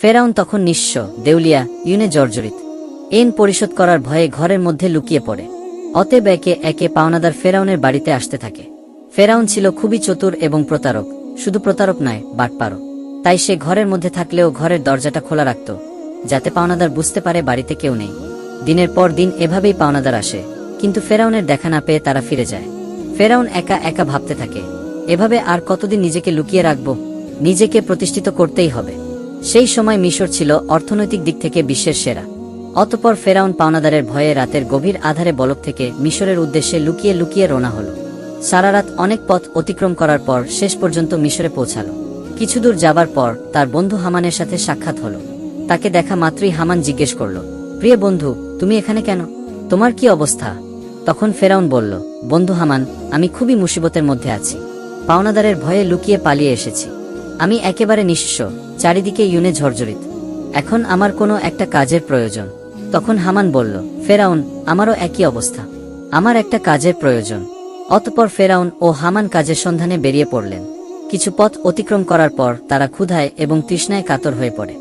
ফেরাউন তখন নিঃস্ব, দেউলিয়া, ইউনে জর্জরিত। এন পরিশোধ করার ভয়ে ঘরের মধ্যে লুকিয়ে পড়ে। অতএব একে একে পাওনাদার ফেরাউনের বাড়িতে আসতে থাকে। ফেরাউন ছিল খুবই চতুর এবং প্রতারক, শুধু প্রতারক নয়, বাটপারও। তাই সে ঘরের মধ্যে থাকলেও ঘরের দরজাটা খোলা রাখত, যাতে পাওনাদার বুঝতে পারে বাড়িতে কেউ নেই। দিনের পর দিন এভাবেই পাওনাদার আসে, কিন্তু ফেরাউনের দেখা না পেয়ে তারা ফিরে যায়। ফেরাউন একা একা ভাবতে থাকে, এভাবে আর কতদিন নিজেকে লুকিয়ে রাখব? নিজেকে প্রতিষ্ঠিত করতেই হবে। সেই সময় মিশর ছিল অর্থনৈতিক দিক থেকে বিশ্বের সেরা। অতপর ফেরাউন পাওনাদারের ভয়ে রাতের গভীর আধারে বলক থেকে মিশরের উদ্দেশ্যে লুকিয়ে লুকিয়ে রোনা হল। সারা রাত অনেক পথ অতিক্রম করার পর শেষ পর্যন্ত মিশরে পৌঁছালো। কিছুদূর যাবার পর তার বন্ধু হামানের সাথে সাক্ষাৎ হল। তাকে দেখা মাত্রই হামান জিজ্ঞেস করল, প্রিয় বন্ধু, তুমি এখানে কেন? তোমার কি অবস্থা? তখন ফেরাউন বলল, বন্ধু হামান, আমি খুবই মুসিবতের মধ্যে আছি। পাওনাদারের ভয়ে লুকিয়ে পালিয়ে এসেছি। আমি একেবারে নিঃস্ব। চারিদিকে ইউনে ঝরঝরিত। এখন আমার কোনো একটা কাজের প্রয়োজন। তখন হামান বলল, ফেরাউন, আমারও একই অবস্থা। আমার একটা কাজের প্রয়োজন। অতপর ফেরাউন ও হামান কাজের সন্ধানে বেরিয়ে পড়লেন। কিছু পথ অতিক্রম করার পর তারা ক্ষুধায় এবং তৃষ্ণায় কাতর হয়ে পড়ে।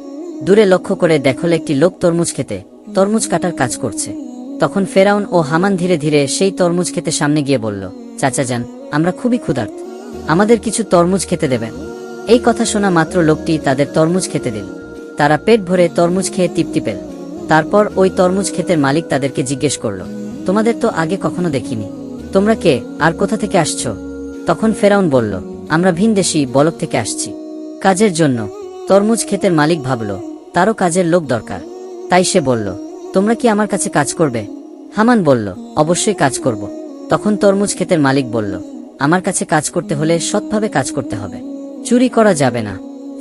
দূরে লক্ষ্য করে দেখল একটি লোক তরমুজ খেতে, তরমুজ কাটার কাজ করছে। তখন ফেরাউন ও হামান ধীরে ধীরে সেই তরমুজ খেতে সামনে গিয়ে বলল, চাচা যান, আমরা খুবই ক্ষুধার্ত। আমাদের কিছু তরমুজ খেতে দেবেন। এই কথা শোনা মাত্র লোকটি তাদের তরমুজ খেতে দিল। তারা পেট ভরে তরমুজ খেয়ে তৃপ্তি পেল। তারপর ওই তরমুজ ক্ষেতের মালিক তাদেরকে জিজ্ঞেস করল, তোমাদের তো আগে কখনো দেখিনি। তোমরা কে? আর কোথা থেকে আসছো? তখন ফেরাউন বলল, আমরা ভিনদেশি বলক থেকে আসছি। কাজের জন্য। তরমুজ ক্ষেতের মালিক ভাবল, তারও কাজের লোক দরকার। তাই সে বলল, তোমরা কি আমার কাছে কাজ করবে? হামান বলল, অবশ্যই কাজ করব। তখন তরমুজ ক্ষেতের মালিক বলল, আমার কাছে কাজ করতে হলে সৎভাবে কাজ করতে হবে। চুরি করা যাবে না।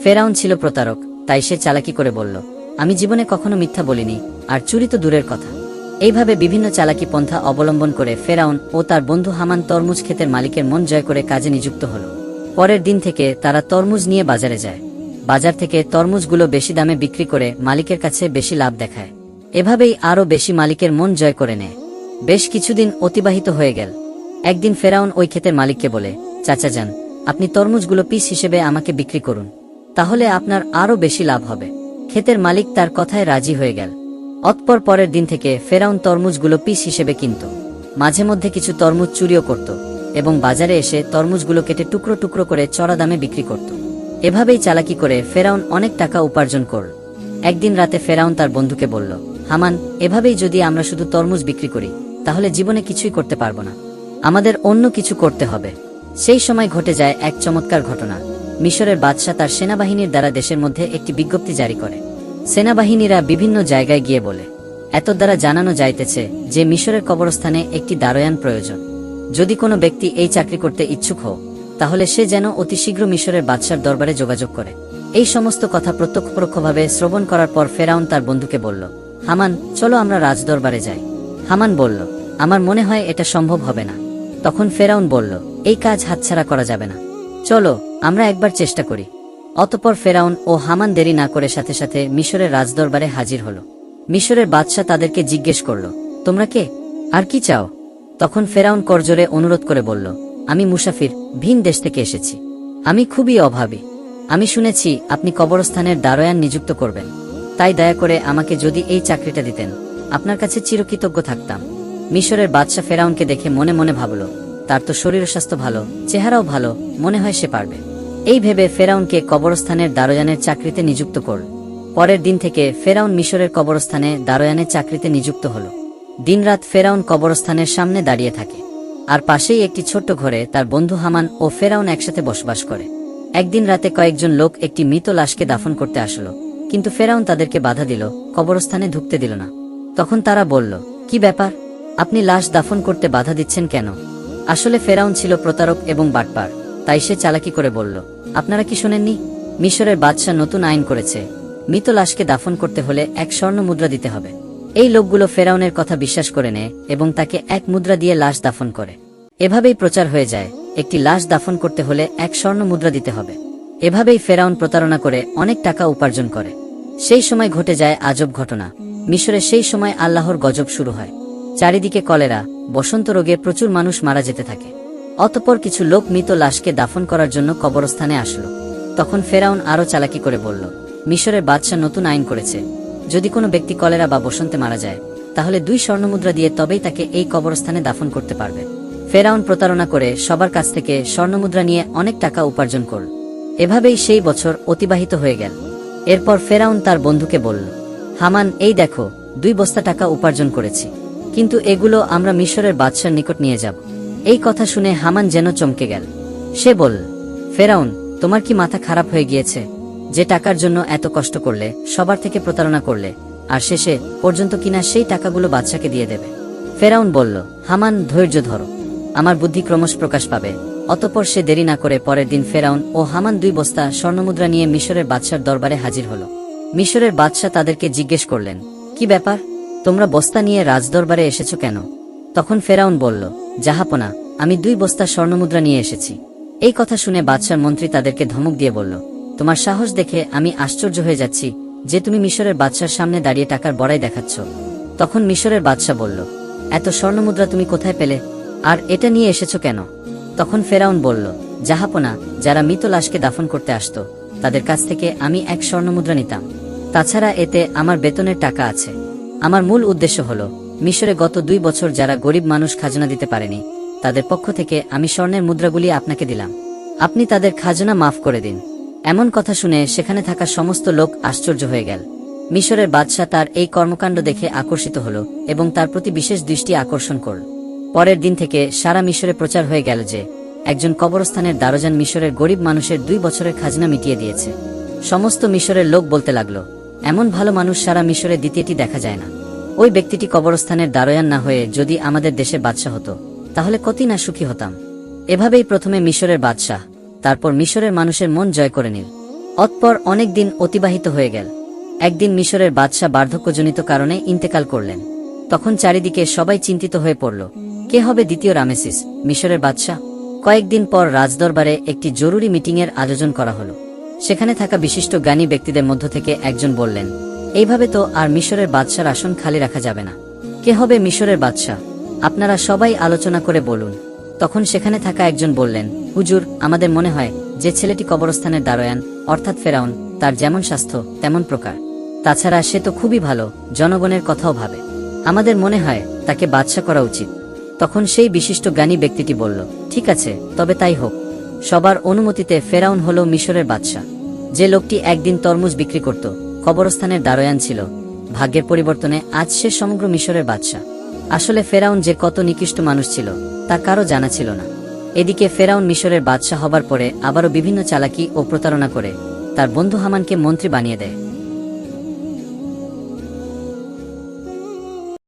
ফেরাউন ছিল প্রতারক, তাই সে চালাকি করে বলল, আমি জীবনে কখনো মিথ্যা বলিনি, আর চুরি তো দূরের কথা। এইভাবে বিভিন্ন চালাকি পন্থা অবলম্বন করে ফেরাউন ও তার বন্ধু হামান তরমুজ ক্ষেতের মালিকের মন জয় করে কাজে নিযুক্ত হল। পরের দিন থেকে তারা তরমুজ নিয়ে বাজারে যায়। বাজার থেকে তরমুজগুলো বেশি দামে বিক্রি করে মালিকের কাছে বেশি লাভ দেখায়। এভাবেই আরও বেশি মালিকের মন জয় করে নেয়। বেশ কিছুদিন অতিবাহিত হয়ে গেল। একদিন ফেরাউন ওই ক্ষেতের মালিককে বলে, চাচা যান আপনি তরমুজগুলো পিস হিসেবে আমাকে বিক্রি করুন। তাহলে আপনার আরও বেশি লাভ হবে। ক্ষেতের মালিক তার কথায় রাজি হয়ে গেল। অতপর পরের দিন থেকে ফেরাউন তরমুজগুলো পিস হিসেবে কিনত। মাঝে মধ্যে কিছু তরমুজ চুরিও করত এবং বাজারে এসে তরমুজগুলো কেটে টুকরো টুকরো করে চড়া দামে বিক্রি করত। এভাবেই চালাকি করে ফেরাউন অনেক টাকা উপার্জন করল। একদিন রাতে ফেরাউন তার বন্ধুকে বলল, হামান, এভাবেই যদি আমরা শুধু তরমুজ বিক্রি করি, তাহলে জীবনে কিছুই করতে পারব না। আমাদের অন্য কিছু করতে হবে। সেই সময় ঘটে যায় এক চমৎকার ঘটনা। মিশরের বাদশাহ তার সেনাবাহিনীর দ্বারা দেশের মধ্যে একটি বিজ্ঞপ্তি জারি করে। সেনাবাহিনীরা বিভিন্ন জায়গায় গিয়ে বলে, এত দ্বারা জানানো যাইতেছে যে মিশরের কবরস্থানে একটি দারোয়ান প্রয়োজন। যদি কোনো ব্যক্তি এই চাকরি করতে ইচ্ছুক হোক তাহলে সে যেন অতি শীঘ্র মিশরের বাদশার দরবারে যোগাযোগ করে। এই সমস্ত কথা প্রত্যক্ষ পরোক্ষভাবে শ্রবণ করার পর ফেরাউন তার বন্ধুকে বলল, হামান, চলো আমরা রাজদরবারে যাই। হামান বলল, আমার মনে হয় এটা সম্ভব হবে না। তখন ফেরাউন বলল, এই কাজ হাতছাড়া করা যাবে না। চলো, আমরা একবার চেষ্টা করি। অতপর ফেরাউন ও হামান দেরি না করে সাথে সাথে মিশরের রাজদরবারে হাজির হল। মিশরের বাদশাহ তাদেরকে জিজ্ঞেস করল, তোমরা কে? আর কি চাও? তখন ফেরাউন করজোরে অনুরোধ করে বলল, আমি মুসাফির, ভিন দেশ থেকে এসেছি। আমি খুবই অভাবী। আমি শুনেছি আপনি কবরস্থানের দারোয়ান নিযুক্ত করবেন। তাই দয়া করে আমাকে যদি এই চাকরিটা দিতেন, আপনার কাছে চিরকৃতজ্ঞ থাকতাম। মিশরের বাদশাহ ফেরাউনকে দেখে মনে মনে ভাবল, তার তো শরীর স্বাস্থ্য ভালো, চেহারাও ভালো, মনে হয় সে পারবে। এই ভেবে ফেরাউনকে কবরস্থানের দারোয়ানের চাকরিতে নিযুক্ত করল পরের দিন থেকে ফেরাউন মিশরের কবরস্থানে দারোয়ানের চাকরিতে নিযুক্ত হল। দিনরাত ফেরাউন কবরস্থানের সামনে দাঁড়িয়ে থাকে। আর পাশেই একটি ছোট্ট ঘরে তার বন্ধু হামান ও ফেরাউন একসাথে বসবাস করে। একদিন রাতে কয়েকজন লোক একটি মৃত লাশকে দাফন করতে আসলো। কিন্তু ফেরাউন তাদেরকে বাধা দিল, কবরস্থানে ঢুকতে দিল না। তখন তারা বলল, কি ব্যাপার? আপনি লাশ দাফন করতে বাধা দিচ্ছেন কেন? আসলে ফেরাউন ছিল প্রতারক এবং বাটপার, তাই সে চালাকি করে বলল, আপনারা কি শোনেননি? মিশরের বাদশাহ নতুন আইন করেছে। মৃত লাশকে দাফন করতে হলে এক স্বর্ণ মুদ্রা দিতে হবে। এই লোকগুলো ফেরাউনের কথা বিশ্বাস করে নেয় এবং তাকে এক মুদ্রা দিয়ে লাশ দাফন করে। এভাবেই প্রচার হয়ে যায়, একটি লাশ দাফন করতে হলে এক স্বর্ণ মুদ্রা দিতে হবে। এভাবেই ফেরাউন প্রতারণা করে অনেক টাকা উপার্জন করে। সেই সময় ঘটে যায় আজব ঘটনা। মিশরে সেই সময় আল্লাহর গজব শুরু হয়। চারিদিকে কলেরা, বসন্ত রোগে প্রচুর মানুষ মারা যেতে থাকে। অতপর কিছু লোক মৃত লাশকে দাফন করার জন্য কবরস্থানে আসলো। তখন ফেরাউন আরও চালাকি করে বলল, মিশরের বাদশাহ নতুন আইন করেছে। যদি কোনো ব্যক্তি কলেরা বা বসন্তে মারা যায়, তাহলে দুই স্বর্ণমুদ্রা দিয়ে তবেই তাকে এই কবরস্থানে দাফন করতে পারবে। ফেরাউন প্রতারণা করে সবার কাছ থেকে স্বর্ণমুদ্রা নিয়ে অনেক টাকা উপার্জন করল। এভাবেই সেই বছর অতিবাহিত হয়ে গেল। এরপর ফেরাউন তার বন্ধুকে বলল, হামান, এই দেখো, দুই বস্তা টাকা উপার্জন করেছি। কিন্তু এগুলো আমরা মিশরের বাদশার নিকট নিয়ে যাব। এই কথা শুনে হামান যেন চমকে গেল। সে বলল, ফেরাউন, তোমার কি মাথা খারাপ হয়ে গিয়েছে? যে টাকার জন্য এত কষ্ট করলে, সবার থেকে প্রতারণা করলে, আর শেষে পর্যন্ত কিনা সেই টাকাগুলো বাদশাকে দিয়ে দেবে? ফেরাউন বলল, হামান, ধৈর্য ধরো। আমার বুদ্ধি ক্রমশ প্রকাশ পাবে। অতপর সে দেরি না করে পরের দিন ফেরাউন ও হামান দুই বস্তা স্বর্ণমুদ্রা নিয়ে মিশরের বাদশার দরবারে হাজির হল। মিশরের বাদশাহ তাদেরকে জিজ্ঞেস করলেন, কি ব্যাপার? তোমরা বস্তা নিয়ে রাজদরবারে এসেছ কেন? তখন ফেরাউন বলল, জাহাপনা, আমি দুই বস্তা স্বর্ণমুদ্রা নিয়ে এসেছি। এই কথা শুনে বাদশার মন্ত্রী তাদেরকে ধমক দিয়ে বলল, তোমার সাহস দেখে আমি আশ্চর্য হয়ে যাচ্ছি যে তুমি মিশরের বাদশার সামনে দাঁড়িয়ে টাকার বড়াই দেখাচ্ছ। তখন মিশরের বাদশা বলল, এত স্বর্ণমুদ্রা তুমি কোথায় পেলে? আর এটা নিয়ে এসেছ কেন? তখন ফেরাউন বলল, জাহাপনা, যারা মৃত লাশকে দাফন করতে আসত, তাদের কাছ থেকে আমি এক স্বর্ণমুদ্রা নিতাম। তাছাড়া এতে আমার বেতনের টাকা আছে। আমার মূল উদ্দেশ্য হল, মিশরে গত দুই বছর যারা গরিব মানুষ খাজনা দিতে পারেনি, তাদের পক্ষ থেকে আমি স্বর্ণের মুদ্রাগুলি আপনাকে দিলাম। আপনি তাদের খাজনা মাফ করে দিন। এমন কথা শুনে সেখানে থাকা সমস্ত লোক আশ্চর্য হয়ে গেল। মিশরের বাদশাহ তার এই কর্মকাণ্ড দেখে আকর্ষিত হল এবং তার প্রতি বিশেষ দৃষ্টি আকর্ষণ করল। পরের দিন থেকে সারা মিশরে প্রচার হয়ে গেল যে, একজন কবরস্থানের দারোজান মিশরের গরিব মানুষের দুই বছরের খাজনা মিটিয়ে দিয়েছে। সমস্ত মিশরের লোক বলতে লাগল এমন ভালো মানুষ সারা মিশরে দ্বিতীয়টি দেখা যায় না। ওই ব্যক্তিটি কবরস্থানের দারোয়ান না হয়ে যদি আমাদের দেশে বাদশাহ হতো, তাহলে কতই না সুখী হতাম। এভাবেই প্রথমে মিশরের বাদশাহ, তারপর মিশরের মানুষের মন জয় করে নিল। অতপর অনেক দিন অতিবাহিত হয়ে গেল। একদিন মিশরের বাদশাহ বার্ধক্যজনিত কারণে ইন্তেকাল করলেন। তখন চারিদিকে সবাই চিন্তিত হয়ে পড়ল, কে হবে দ্বিতীয় রামেসিস, মিশরের বাদশাহ? কয়েকদিন পর রাজদরবারে একটি জরুরি মিটিংয়ের আয়োজন করা হলো। সেখানে থাকা বিশিষ্ট জ্ঞানী ব্যক্তিদের মধ্য থেকে একজন বললেন, এইভাবে তো আর মিশরের বাদশার আসন খালি রাখা যাবে না। কে হবে মিশরের বাদশাহ? আপনারা সবাই আলোচনা করে বলুন। তখন সেখানে থাকা একজন বললেন, হুজুর, আমাদের মনে হয় যে ছেলেটি কবরস্থানের দারোয়ান, অর্থাৎ ফেরাউন, তার যেমন স্বাস্থ্য, তেমন প্রকার। তাছাড়া সে তো খুবই ভালো, জনগণের কথাও ভাবে। আমাদের মনে হয় তাকে বাদশা করা উচিত। তখন সেই বিশিষ্ট জ্ঞানী ব্যক্তিটি বলল, ঠিক আছে, তবে তাই হোক। সবার অনুমতিতে ফেরাউন হল মিশরের বাদশাহ। যে লোকটি একদিন তরমুজ বিক্রি করত, কবরস্থানের দারোয়ান ছিল। ভাগ্যের পরিবর্তনে আজ সে সমগ্র মিশরের বাদশাহ। আসলে ফেরাউন যে কত নিকৃষ্ট মানুষ ছিল, তা কারও জানা ছিল না। এদিকে ফেরাউন মিশরের বাদশাহ হবার পরে আবারও বিভিন্ন চালাকি ও প্রতারণা করে, তার বন্ধু হামানকে মন্ত্রী বানিয়ে দেয়।